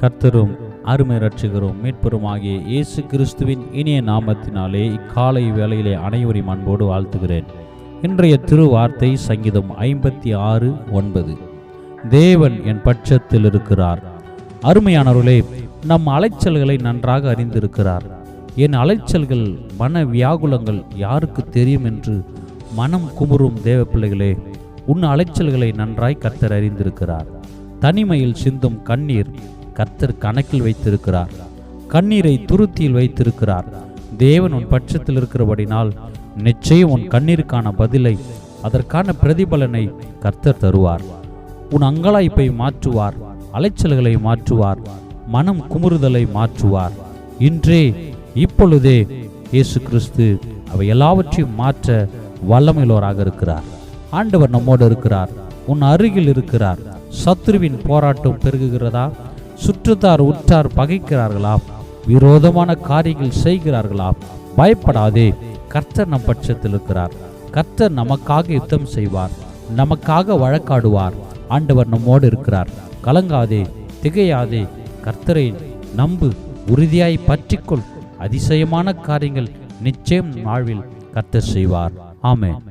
கர்த்தரும் அருமை ரட்சகரும் மீட்பெருமாகிய இயேசு கிறிஸ்துவின் இனிய நாமத்தினாலே இக்காலை வேளையிலே அனைவரையும் அன்போடு வாழ்த்துகிறேன். இன்றைய திருவார்த்தை சங்கீதம் ஐம்பத்தி ஆறு ஒன்பது. தேவன் என் பட்சத்தில் இருக்கிறார். அருமையானவர்களே நம் அலைச்சல்களை நன்றாக அறிந்திருக்கிறார். என் அலைச்சல்கள் மன வியாகுலங்கள் யாருக்கு தெரியும் என்று மனம் குமுறும் தேவ பிள்ளைகளே உன் அலைச்சல்களை நன்றாய் கர்த்தர் அறிந்திருக்கிறார். தனிமையில் சிந்தும் கண்ணீர் கர்த்தர் கணக்கில் வைத்திருக்கிறார். கண்ணீரை துருத்தியில் வைத்திருக்கிறார். தேவன் உன் பட்சத்தில் இருக்கிறபடினால் நிச்சயம் உன் கண்ணீருக்கான பதிலை அதற்கான பிரதிபலனை கர்த்தர் தருவார். உன் அங்கலாய்ப்பை மாற்றுவார் அலைச்சல்களை மாற்றுவார் மனம் குமுறுதலை மாற்றுவார். இன்றே இப்பொழுதே இயேசு கிறிஸ்து அவை எல்லாவற்றையும் மாற்ற வல்லமையிலோராக இருக்கிறார். ஆண்டவர் நம்மோடு இருக்கிறார். உன் அருகில் இருக்கிறார். சத்ருவின் போராட்டம் பெருகுகிறதா? சுற்றத்தார் உற்றார் பகைக்கிறார்களா? விரோதமான காரியங்கள் செய்கிறார்களா? பயப்படாதே கர்த்தர் நம் பட்சத்தில் இருக்கிறார். கர்த்தர் நமக்காக யுத்தம் செய்வார் நமக்காக வழக்காடுவார். ஆண்டவர் நம்மோடு இருக்கிறார். கலங்காதே திகையாதே கர்த்தரை நம்பு உறுதியாய் பற்றிக்கொள். அதிசயமான காரியங்கள் நிச்சயம் வாழ்வில் கர்த்தர் செய்வார். ஆமே